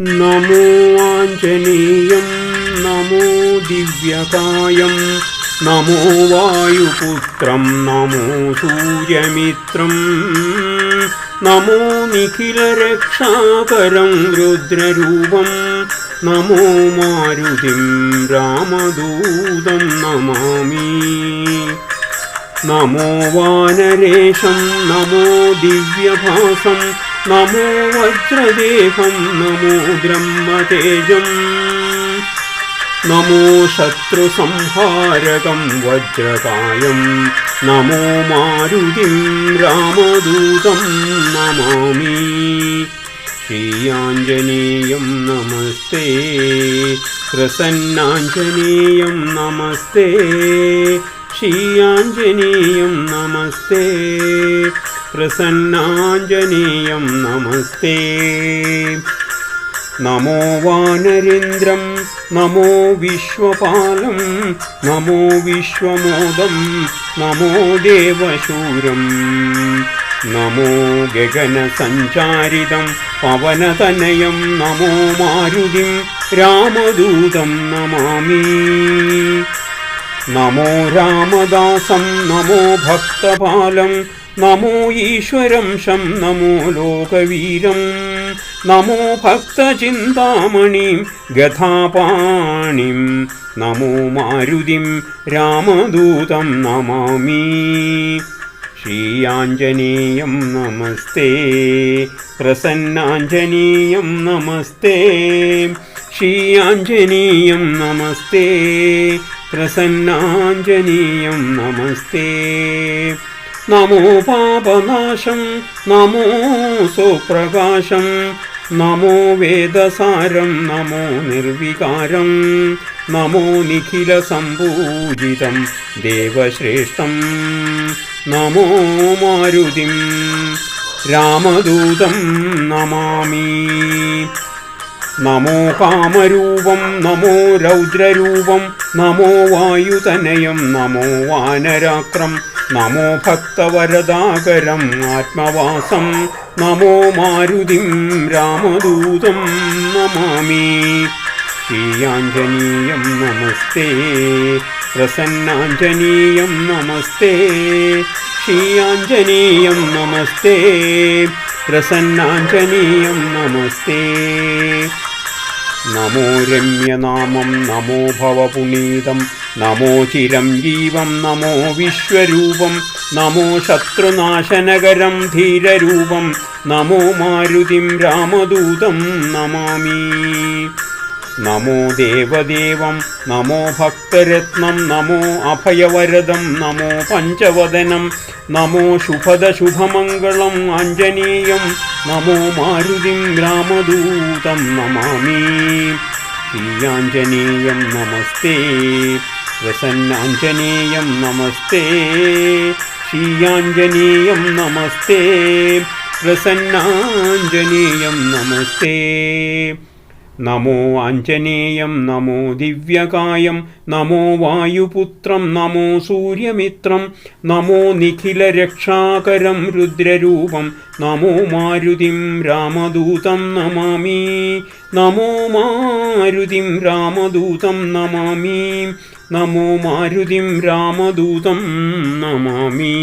नमो आञ्जनेयं नमो दिव्यकायं नमो वायुपुत्रं नमो सूर्यमित्रम् नमो निखिलरक्षापरं रुद्ररूपं नमो मारुतिं रामदूतं Namami. नमो वानरेशं नमो दिव्यभासम् നമോ വജ്രദേഹം നമോ ബ്രഹ്മതേജം നമോ ശത്രുസംഹാരകം വജ്രകായം നമോ മാരുതിം രാമദൂതം Namami. ശ്രീയാഞ്ജനേയം നമസ്തേ പ്രസന്നാഞ്ജനേയം നമസ്തേ ശ്രീയാഞ്ജനേയം നമസ്തേ. പ്രസന്നാഞ്ജനേയം നമസ്തേ. നമോ വാനരേന്ദ്രം നമോ വിശ്വപാലം നമോ വിശ്വമോദം നമോ ദേവശൂരം നമോ ഗഗനസഞ്ചാരിതം പവനതനയം നമോ മാരുതിം രാമദൂതം Namami. നമോ രാമദാസം നമോ ഭക്തപാലം നമോ ഈശ്വരം ശം നമോ ലോകവീരം നമോ ഭക്തചിന്താമണിം ഗഥാപാണിം നമോ മാരുതിം രാമദൂതം Namami. ശ്രീയാഞ്ജനേയം നമസ്തേ പ്രസന്നാഞ്ജനേയം നമസ്തേ ശ്രീയാഞ്ജനേയം നമസ്തേ പ്രസന്നാഞ്ജനേയം നമസ്തേ. നമോ Papanasam നമോ സുപ്രകാശം നമോ വേദസാരം നമോ നിർവികാരം നമോ നിഖിലസമ്പൂജിതം ദേവശ്രേഷ്ഠം നമോ മാരുതിം രാമദൂതം Namami. നമോ കാമരൂപം നമോ രൗദ്രരൂപം നമോ വായുതനയം നമോ വാനരാക്രം നമോ ഭക്തവരദാകരം ആത്മവാസം നമോ മാരുതിം രാമദൂതം Namami. ശ്രീയാഞ്ജനീയം നമസ്തേ പ്രസന്നാഞ്ജനീയം നമസ്തേ ശ്രീയാഞ്ജനീയം നമസ്തേ പ്രസന്നാഞ്ജനീയം നമസ്തേ. നമോ രമ്യനാമം നമോ ഭവപുനീതം നമോ ചിരം ജീവം നമോ വിശ്വരൂപം നമോ ശത്രുനാശനകരം ധീരരൂപം നമോ മാരുതിം രാമദൂതം Namami. നമോ ദേവദേവം നമോ ഭക്തരത്നം നമോ അഭയവരദം നമോ പഞ്ചവദനം നമോ ശുഭദ ശുഭമംഗളം Anjaneyam നമോ മാരുതിം രാമദൂതം Namami. ശ്രീയാഞ്ജനേയം നമസ്തേ. പ്രസന്നാഞ്ജനേയം നമസ്തേ. ശ്രീയാഞ്ജനേയം നമസ്തേ. പ്രസന്നാഞ്ജനേയം നമസ്തേ. നമോ Anjaneyam നമോ ദിവ്യകായം നമോ വായുപുത്രം നമോ സൂര്യമിത്രം നമോ നിഖിലരക്ഷാകരം രുദ്രരൂപം നമോ മാരുതിം രാമദൂതം Namami നമോ മാരുതിം രാമദൂതം Namami നമോ മാരുതിം രാമദൂതം Namami.